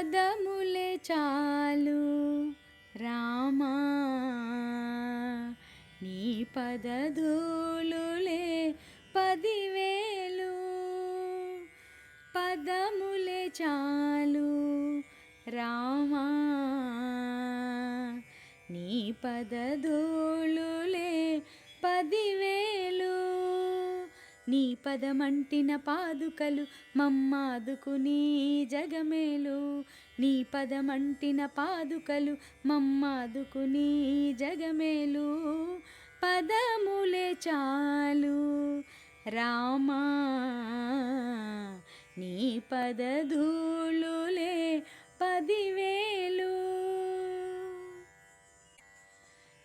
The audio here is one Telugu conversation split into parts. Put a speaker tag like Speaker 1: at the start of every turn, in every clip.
Speaker 1: పదములే చాలు రామా. నీ పదధూలులే పదివేలు పదములే చాలు రామా. నీ పదధూలులే నీ పదమంటిన పాదుకలు మమ్మాదుకు నీ జగమేలు. నీ పదమంటిన పాదుకలు మమ్మాదుకు నీ జగమేలు. పదములే చాలు రామా నీ పదధూళులే పదివేలు.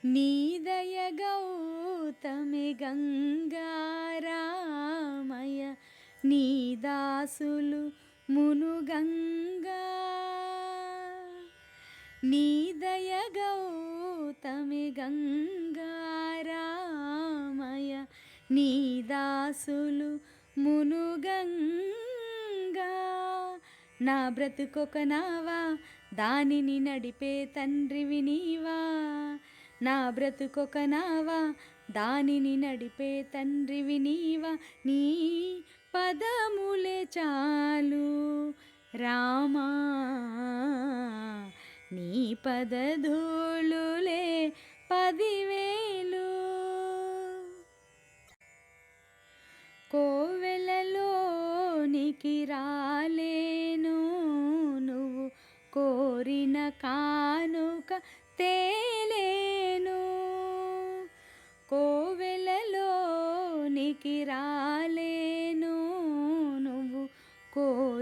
Speaker 1: నీదయ గౌతమి గంగా నీ దాసులు మునుగంగా. నీ దయ గౌతమి గంగారామయ నీ దాసులు మునుగంగా. నా బ్రతుకొక నావా దానిని నడిపే తండ్రివి నీవా. నా బ్రతుకొక నావా దానిని నడిపే తండ్రివి నీవా. నీ పదములే చాలు. రామా నీ పదధూళులే పదివేలు. కోవెలలోనికి రాలేను నువ్వు కోరిన కానుక తేలేను. కోవెలలోనికి రా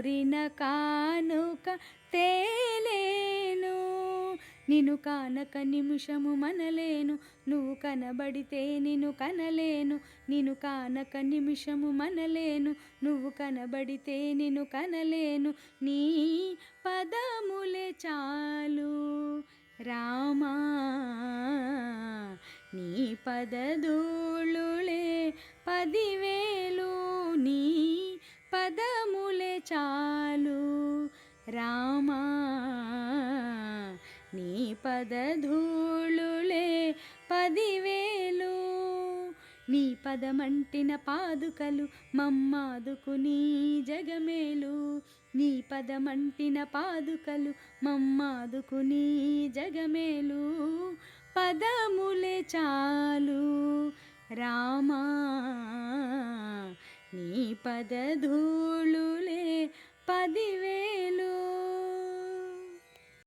Speaker 1: కోరిన కానుక తేలేను. నిన్ను కానక నిమిషము మనలేను. నువ్వు కనబడితే నిన్ను కనలేను. నిన్ను కానక నిమిషము మనలేను. నువ్వు కనబడితే నిన్ను కనలేను. నీ పదములే చాలు. రామా నీ పదధూళులే పదివేలు. నీ రామా నీ పదధూళులే పదివేలు. నీ పదమంటిన పాదుకలు మమ్మాదుకు నీ జగమేలు. నీ పదమంటిన పాదుకలు మమ్మాదుకు నీ జగమేలు. పదములే చాలు. రామా నీ పదధూళులే పదివేలు